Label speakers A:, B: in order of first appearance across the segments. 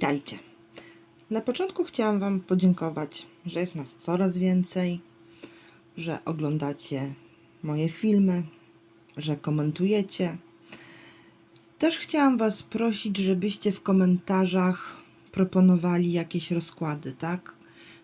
A: Witajcie. Na początku chciałam Wam podziękować, że jest nas coraz więcej, że oglądacie moje filmy, że komentujecie. Też chciałam Was prosić, żebyście w komentarzach proponowali jakieś rozkłady, tak?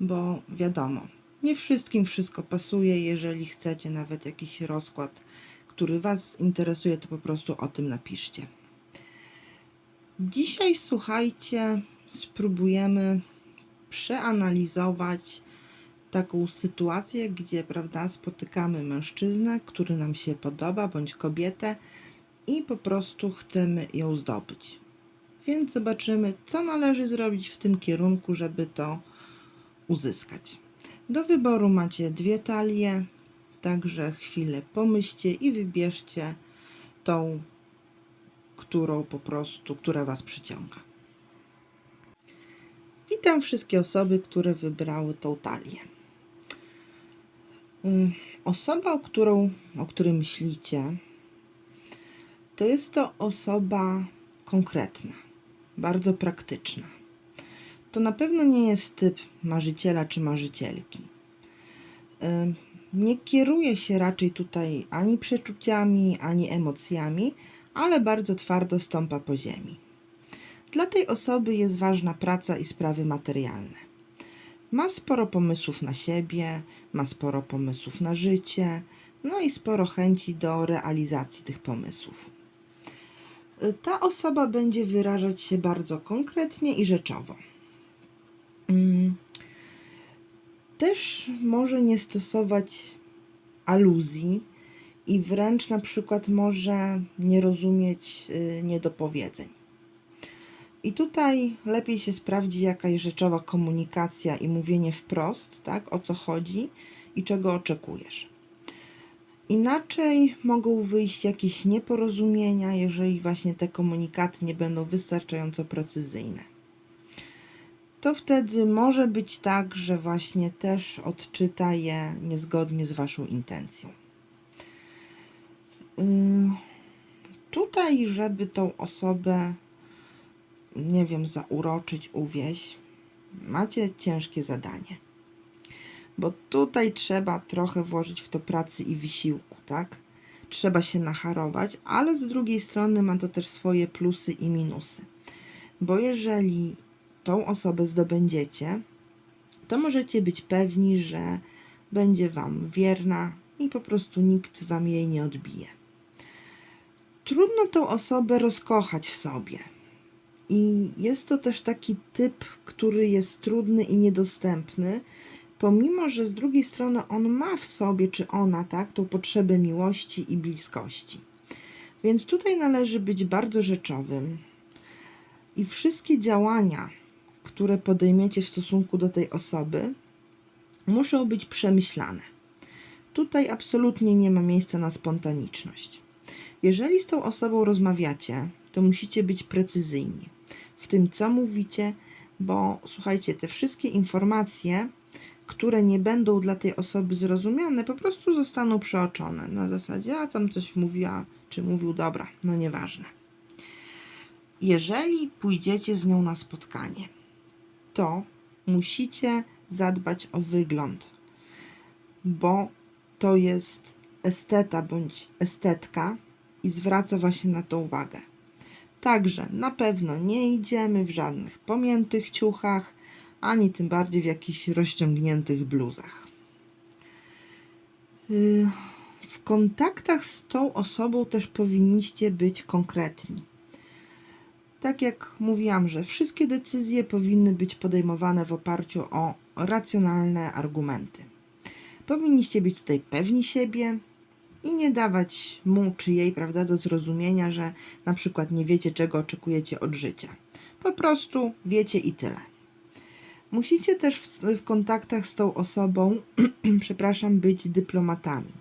A: Bo wiadomo, nie wszystkim wszystko pasuje. Jeżeli chcecie nawet jakiś rozkład, który Was interesuje, to po prostu o tym napiszcie. Dzisiaj słuchajcie, spróbujemy przeanalizować taką sytuację, gdzie prawda, spotykamy mężczyznę, który nam się podoba, bądź kobietę i po prostu chcemy ją zdobyć. Więc zobaczymy, co należy zrobić w tym kierunku, żeby to uzyskać. Do wyboru macie dwie talie, także chwilę pomyślcie i wybierzcie tą którą po prostu, która Was przyciąga. Witam wszystkie osoby, które wybrały tą talię. Osoba, o, którą, o której myślicie, to jest to osoba konkretna, bardzo praktyczna. To na pewno nie jest typ marzyciela czy marzycielki. Nie kieruje się raczej tutaj ani przeczuciami, ani emocjami, ale bardzo twardo stąpa po ziemi. Dla tej osoby jest ważna praca i sprawy materialne. Ma sporo pomysłów na siebie, ma sporo pomysłów na życie, no i sporo chęci do realizacji tych pomysłów. Ta osoba będzie wyrażać się bardzo konkretnie i rzeczowo. Mm. Też może nie stosować aluzji, i wręcz na przykład może nie rozumieć y, niedopowiedzeń. I tutaj lepiej się sprawdzi jakaś rzeczowa komunikacja i mówienie wprost, tak, o co chodzi i czego oczekujesz. Inaczej mogą wyjść jakieś nieporozumienia, jeżeli właśnie te komunikaty nie będą wystarczająco precyzyjne. To wtedy może być tak, że właśnie też odczyta je niezgodnie z Waszą intencją. Ym, Tutaj, żeby tą osobę, nie wiem, zauroczyć, uwieść, macie ciężkie zadanie. Bo tutaj trzeba trochę włożyć w to pracy i wysiłku, tak? Trzeba się nacharować, ale z drugiej strony ma to też swoje plusy i minusy. Bo jeżeli tą osobę zdobędziecie, to możecie być pewni, że będzie Wam wierna i po prostu nikt Wam jej nie odbije trudno tą osobę rozkochać w sobie. I jest to też taki typ, który jest trudny i niedostępny, pomimo że z drugiej strony on ma w sobie, czy ona, tak, tą potrzebę miłości i bliskości. Więc tutaj należy być bardzo rzeczowym i wszystkie działania, które podejmiecie w stosunku do tej osoby, muszą być przemyślane. Tutaj absolutnie nie ma miejsca na spontaniczność. Jeżeli z tą osobą rozmawiacie, to musicie być precyzyjni w tym, co mówicie, bo słuchajcie, te wszystkie informacje, które nie będą dla tej osoby zrozumiane, po prostu zostaną przeoczone. Na zasadzie, a tam coś mówiła, czy mówił, dobra, no nieważne. Jeżeli pójdziecie z nią na spotkanie, to musicie zadbać o wygląd, bo to jest esteta bądź estetka, i zwraca właśnie na to uwagę. Także na pewno nie idziemy w żadnych pomiętych ciuchach, ani tym bardziej w jakichś rozciągniętych bluzach. W kontaktach z tą osobą też powinniście być konkretni. Tak jak mówiłam, że wszystkie decyzje powinny być podejmowane w oparciu o racjonalne argumenty. Powinniście być tutaj pewni siebie, i nie dawać mu czy jej, prawda, do zrozumienia, że na przykład nie wiecie, czego oczekujecie od życia. Po prostu wiecie i tyle. Musicie też w, w kontaktach z tą osobą, przepraszam, być dyplomatami.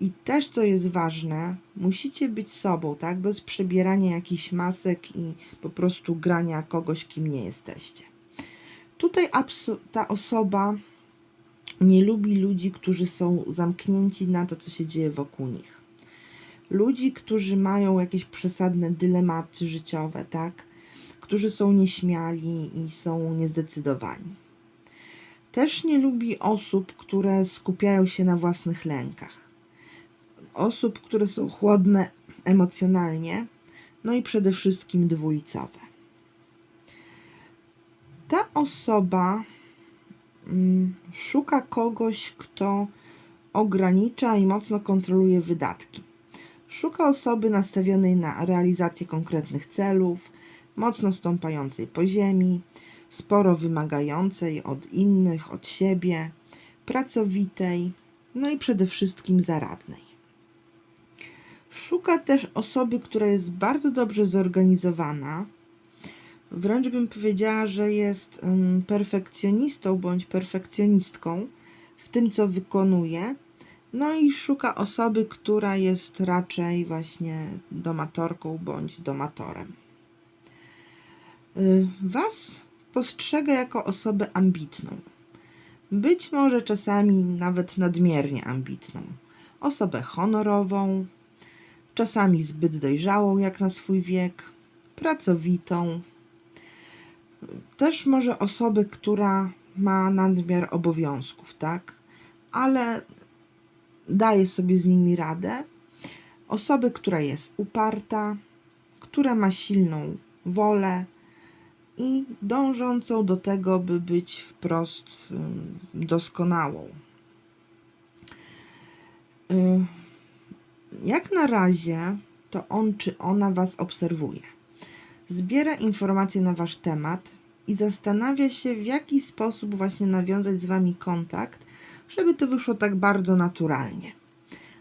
A: I też, co jest ważne, musicie być sobą, tak? Bez przebierania jakichś masek i po prostu grania kogoś, kim nie jesteście. Tutaj ta osoba nie lubi ludzi, którzy są zamknięci na to, co się dzieje wokół nich. Ludzi, którzy mają jakieś przesadne dylematy życiowe, tak? którzy są nieśmiali i są niezdecydowani. Też nie lubi osób, które skupiają się na własnych lękach. Osób, które są chłodne emocjonalnie, no i przede wszystkim dwulicowe. Ta osoba szuka kogoś, kto ogranicza i mocno kontroluje wydatki. Szuka osoby nastawionej na realizację konkretnych celów, mocno stąpającej po ziemi, sporo wymagającej od innych, od siebie, pracowitej, no i przede wszystkim zaradnej. Szuka też osoby, która jest bardzo dobrze zorganizowana. Wręcz bym powiedziała, że jest perfekcjonistą bądź perfekcjonistką w tym, co wykonuje. No i szuka osoby, która jest raczej właśnie domatorką bądź domatorem. Y, Was postrzega jako osobę ambitną. Być może czasami nawet nadmiernie ambitną. Osobę honorową, czasami zbyt dojrzałą jak na swój wiek, pracowitą. Też może osobę, która ma nadmiar obowiązków, tak? Ale daje sobie z nimi radę. Osobę, która jest uparta, która ma silną wolę, i dążącą do tego, by być wprost doskonałą. Y, jak na razie, to on czy ona Was obserwuje. Zbiera informacje na Wasz temat i zastanawia się, w jaki sposób właśnie nawiązać z Wami kontakt, żeby to wyszło tak bardzo naturalnie.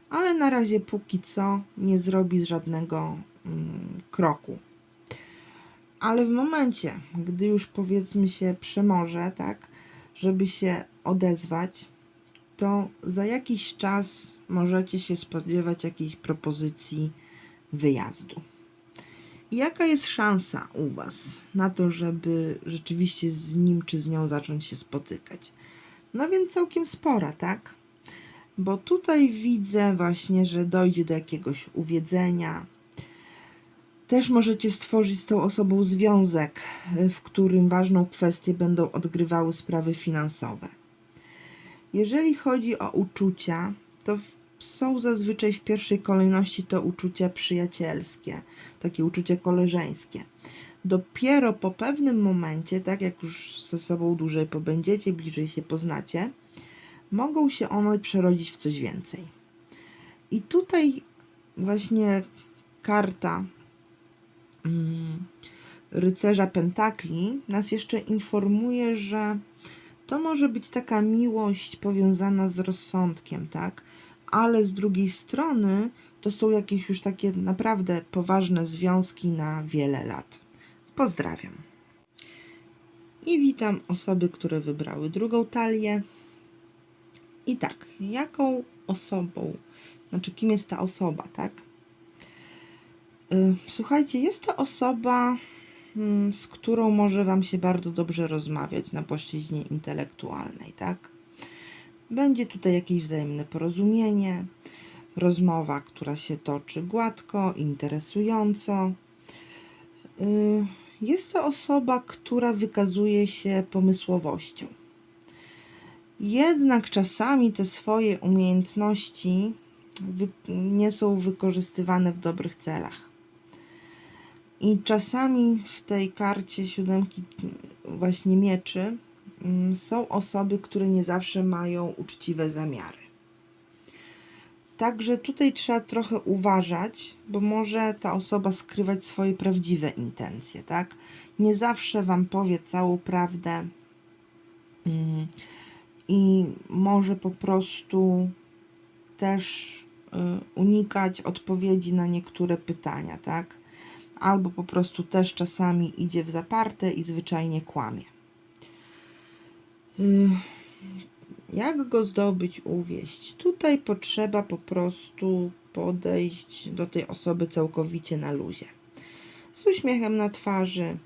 A: Ale na razie, póki co, nie zrobi żadnego mm, kroku ale w momencie, gdy już powiedzmy się przemoże, tak, żeby się odezwać, to za jakiś czas możecie się spodziewać jakiejś propozycji wyjazdu. Jaka jest szansa u Was na to, żeby rzeczywiście z nim czy z nią zacząć się spotykać? No więc całkiem spora, tak? Bo tutaj widzę właśnie, że dojdzie do jakiegoś uwiedzenia, też możecie stworzyć z tą osobą związek, w którym ważną kwestię będą odgrywały sprawy finansowe. Jeżeli chodzi o uczucia, to są zazwyczaj w pierwszej kolejności to uczucia przyjacielskie, takie uczucia koleżeńskie. Dopiero po pewnym momencie, tak jak już ze sobą dłużej pobędziecie, bliżej się poznacie, mogą się one przerodzić w coś więcej. I tutaj właśnie karta Mm, rycerza Pentakli nas jeszcze informuje, że to może być taka miłość powiązana z rozsądkiem, tak? Ale z drugiej strony to są jakieś już takie naprawdę poważne związki na wiele lat. Pozdrawiam. I witam osoby, które wybrały drugą talię. I tak, jaką osobą, znaczy kim jest ta osoba, tak? Y, słuchajcie, jest to osoba, mm, z którą może Wam się bardzo dobrze rozmawiać na płaszczyźnie intelektualnej, tak? Będzie tutaj jakieś wzajemne porozumienie, rozmowa, która się toczy gładko, interesująco. Y, jest to osoba, która wykazuje się pomysłowością. Jednak czasami te swoje umiejętności nie są wykorzystywane w dobrych celach. I czasami w tej karcie siódemki właśnie mieczy są osoby, które nie zawsze mają uczciwe zamiary. Także tutaj trzeba trochę uważać, bo może ta osoba skrywać swoje prawdziwe intencje, tak? Nie zawsze Wam powie całą prawdę mm, i może po prostu też y, unikać odpowiedzi na niektóre pytania, tak? albo po prostu też czasami idzie w zaparte i zwyczajnie kłamie. Y, jak go zdobyć, uwieść? Tutaj potrzeba po prostu podejść do tej osoby całkowicie na luzie. Z uśmiechem na twarzy.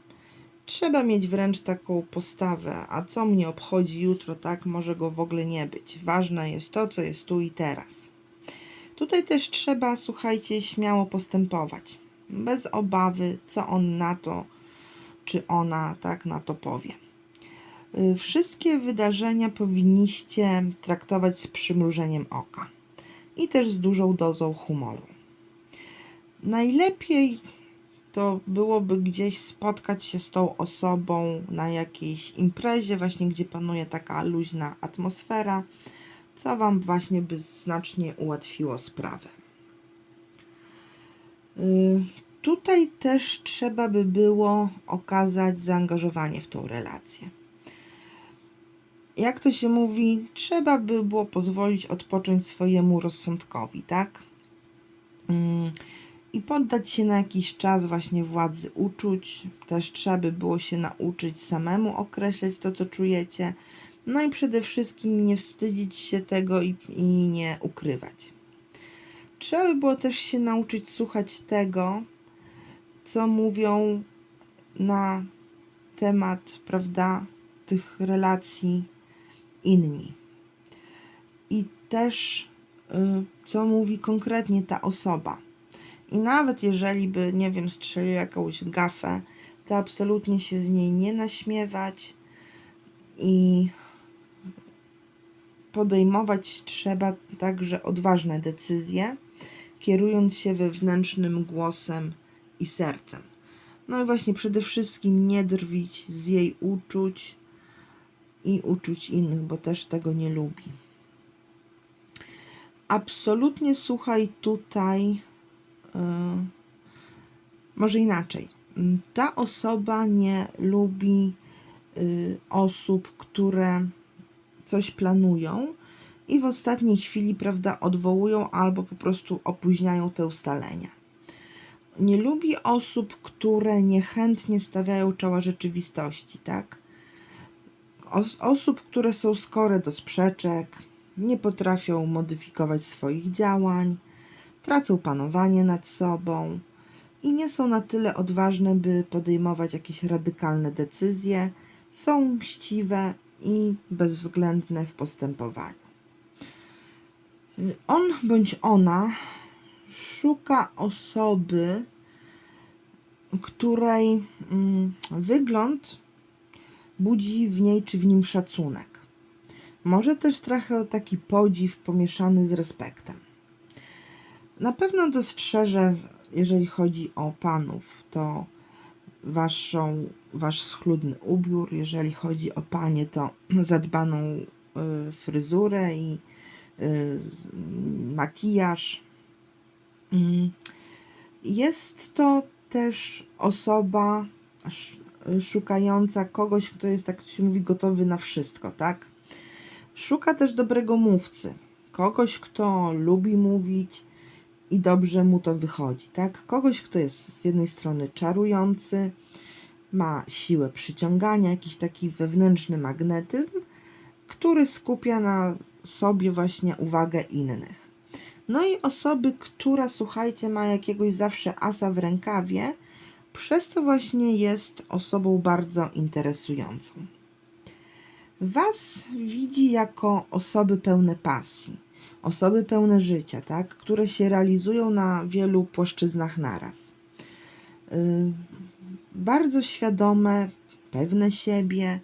A: Trzeba mieć wręcz taką postawę, a co mnie obchodzi jutro, tak może go w ogóle nie być. Ważne jest to, co jest tu i teraz. Tutaj też trzeba, słuchajcie, śmiało postępować bez obawy, co on na to, czy ona tak na to powie. Y, Wszystkie wydarzenia powinniście traktować z przymrużeniem oka i też z dużą dozą humoru. Najlepiej to byłoby gdzieś spotkać się z tą osobą na jakiejś imprezie, właśnie gdzie panuje taka luźna atmosfera, co Wam właśnie by znacznie ułatwiło sprawę. Y, Tutaj też trzeba by było okazać zaangażowanie w tą relację. Jak to się mówi, trzeba by było pozwolić odpocząć swojemu rozsądkowi, tak? Mm, I poddać się na jakiś czas właśnie władzy uczuć. Też trzeba by było się nauczyć samemu określać to, co czujecie. No i przede wszystkim nie wstydzić się tego i, i nie ukrywać. Trzeba by było też się nauczyć słuchać tego, co mówią na temat, prawda, tych relacji inni. I też, y, co mówi konkretnie ta osoba. I nawet jeżeli by, nie wiem, strzelił jakąś gafę, to absolutnie się z niej nie naśmiewać i podejmować trzeba także odważne decyzje, kierując się wewnętrznym głosem i sercem. No i właśnie przede wszystkim nie drwić z jej uczuć i uczuć innych, bo też tego nie lubi. Absolutnie słuchaj tutaj, yy, może inaczej. Ta osoba nie lubi yy, osób, które coś planują i w ostatniej chwili, prawda, odwołują albo po prostu opóźniają te ustalenia. Nie lubi osób, które niechętnie stawiają czoła rzeczywistości, tak? Os- osób, które są skore do sprzeczek, nie potrafią modyfikować swoich działań, tracą panowanie nad sobą i nie są na tyle odważne, by podejmować jakieś radykalne decyzje, są mściwe i bezwzględne w postępowaniu. On bądź ona szuka osoby, której mm, wygląd budzi w niej czy w nim szacunek. Może też trochę taki podziw pomieszany z respektem. Na pewno dostrzeże, jeżeli chodzi o panów, to waszą, wasz schludny ubiór, jeżeli chodzi o panie, to zadbaną y, fryzurę i y, makijaż. Mm. Jest to też osoba szukająca kogoś, kto jest, tak się mówi, gotowy na wszystko, tak? Szuka też dobrego mówcy, kogoś, kto lubi mówić i dobrze mu to wychodzi, tak? Kogoś, kto jest z jednej strony czarujący, ma siłę przyciągania, jakiś taki wewnętrzny magnetyzm, który skupia na sobie właśnie uwagę innych. No i osoby, która, słuchajcie, ma jakiegoś zawsze asa w rękawie, przez to właśnie jest osobą bardzo interesującą. Was widzi jako osoby pełne pasji, osoby pełne życia, tak? które się realizują na wielu płaszczyznach naraz. Yy, bardzo świadome, pewne siebie,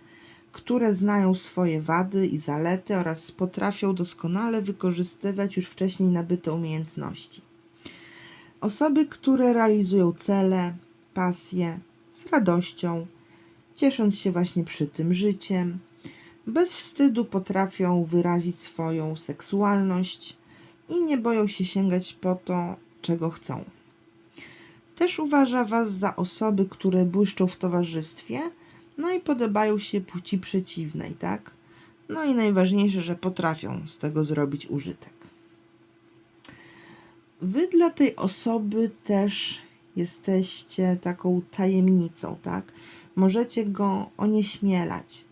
A: które znają swoje wady i zalety oraz potrafią doskonale wykorzystywać już wcześniej nabyte umiejętności. Osoby, które realizują cele, pasje z radością, ciesząc się właśnie przy tym życiem, bez wstydu potrafią wyrazić swoją seksualność i nie boją się sięgać po to, czego chcą. Też uważa Was za osoby, które błyszczą w towarzystwie, no i podobają się płci przeciwnej, tak? No i najważniejsze, że potrafią z tego zrobić użytek. Wy dla tej osoby też jesteście taką tajemnicą, tak? Możecie go onieśmielać.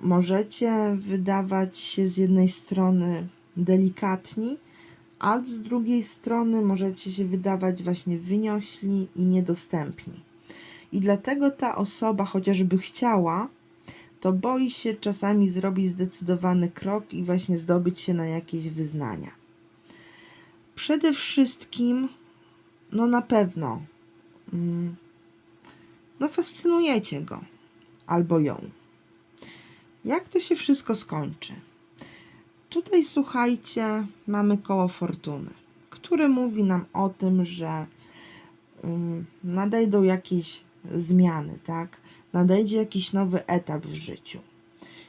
A: Możecie wydawać się z jednej strony delikatni, a z drugiej strony możecie się wydawać właśnie wyniośli i niedostępni. I dlatego ta osoba, chociażby chciała, to boi się czasami zrobić zdecydowany krok i właśnie zdobyć się na jakieś wyznania. Przede wszystkim, no na pewno, mm, no fascynujecie go albo ją. Jak to się wszystko skończy? Tutaj słuchajcie, mamy koło fortuny, które mówi nam o tym, że um, nadejdą jakieś zmiany, tak? Nadejdzie jakiś nowy etap w życiu.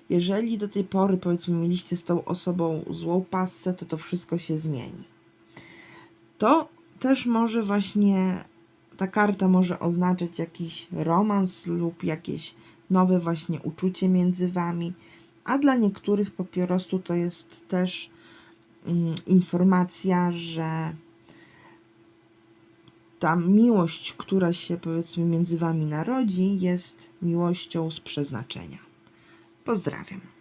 A: Jeżeli do tej pory, powiedzmy, mieliście z tą osobą złą passę, to to wszystko się zmieni. To też może właśnie ta karta może oznaczać jakiś romans lub jakieś nowe właśnie uczucie między wami, a dla niektórych po prostu to jest też mm, informacja, że ta miłość, która się powiedzmy między wami narodzi, jest miłością z przeznaczenia. Pozdrawiam.